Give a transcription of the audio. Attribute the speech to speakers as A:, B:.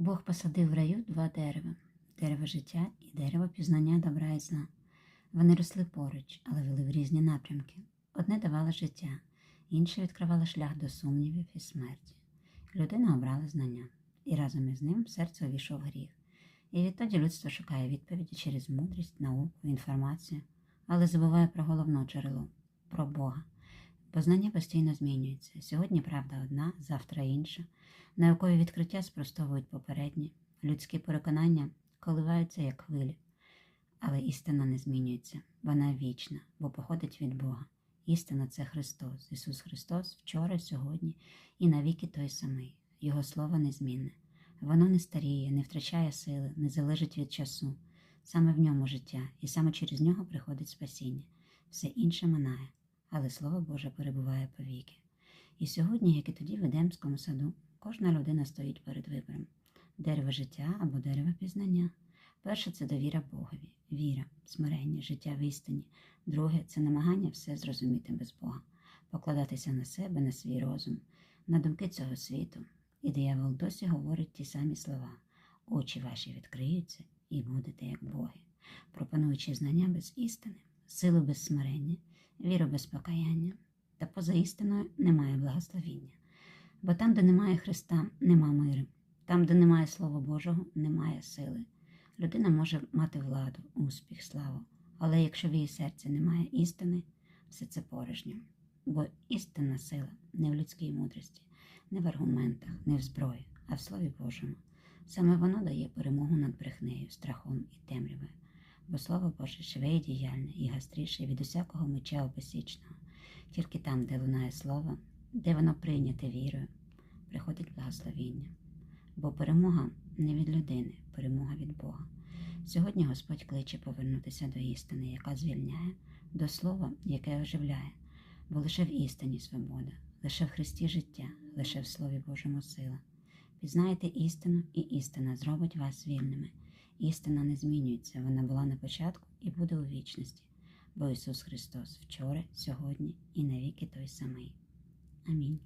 A: Бог посадив в раю два дерева дерево життя і дерево пізнання добра і зла. Вони росли поруч, але вели в різні напрямки. Одне давало життя, інше відкривало шлях до сумнівів і смерті. Людина обрала знання, і разом із ним в серце увійшов гріх. І відтоді людство шукає відповіді через мудрість, науку, інформацію, але забуває про головне джерело про Бога. Бо знання постійно змінюються. Сьогодні правда одна, завтра інша. Наукові відкриття спростовують попередні, людські переконання коливаються як хвилі. Але істина не змінюється, вона вічна, бо походить від Бога. Істина це Христос, Ісус Христос вчора, сьогодні і навіки той самий. Його слово незмінне. Воно не старіє, не втрачає сили, не залежить від часу. Саме в ньому життя, і саме через нього приходить спасіння. Все інше минає, але Слово Боже перебуває повіки. І сьогодні, як і тоді в Едемському саду, кожна людина стоїть перед вибором дерево життя або дерево пізнання. Перше це довіра Богові, віра, смирення, життя в істині. Друге це намагання все зрозуміти без Бога, покладатися на себе, на свій розум, на думки цього світу. І диявол досі говорить ті самі слова: очі ваші відкриються і будете як боги, пропонуючи знання без істини, силу без смирення, віру без покаяння. Та поза істиною немає благословіння. Бо там, де немає Христа, нема миру. Там, де немає Слова Божого, немає сили. Людина може мати владу, успіх, славу, але якщо в її серці немає істини, все це порожньо. Бо істинна сила не в людській мудрості, не в аргументах, не в зброї, а в Слові Божому. Саме воно дає перемогу над брехнею, страхом і темрявою. Бо Слово Боже живе і діяльне, і гастріше від усякого меча обесічного. Тільки там, де лунає слово, де воно прийняте вірою, приходить благословіння. Бо перемога не від людини, перемога від Бога. Сьогодні Господь кличе повернутися до істини, яка звільняє, до слова, яке оживляє, бо лише в істині свобода, лише в Христі життя, лише в Слові Божому сила. Пізнаєте істину, і істина зробить вас вільними. Істина не змінюється, вона була на початку і буде у вічності, бо Ісус Христос вчора, сьогодні і навіки той самий. Амінь.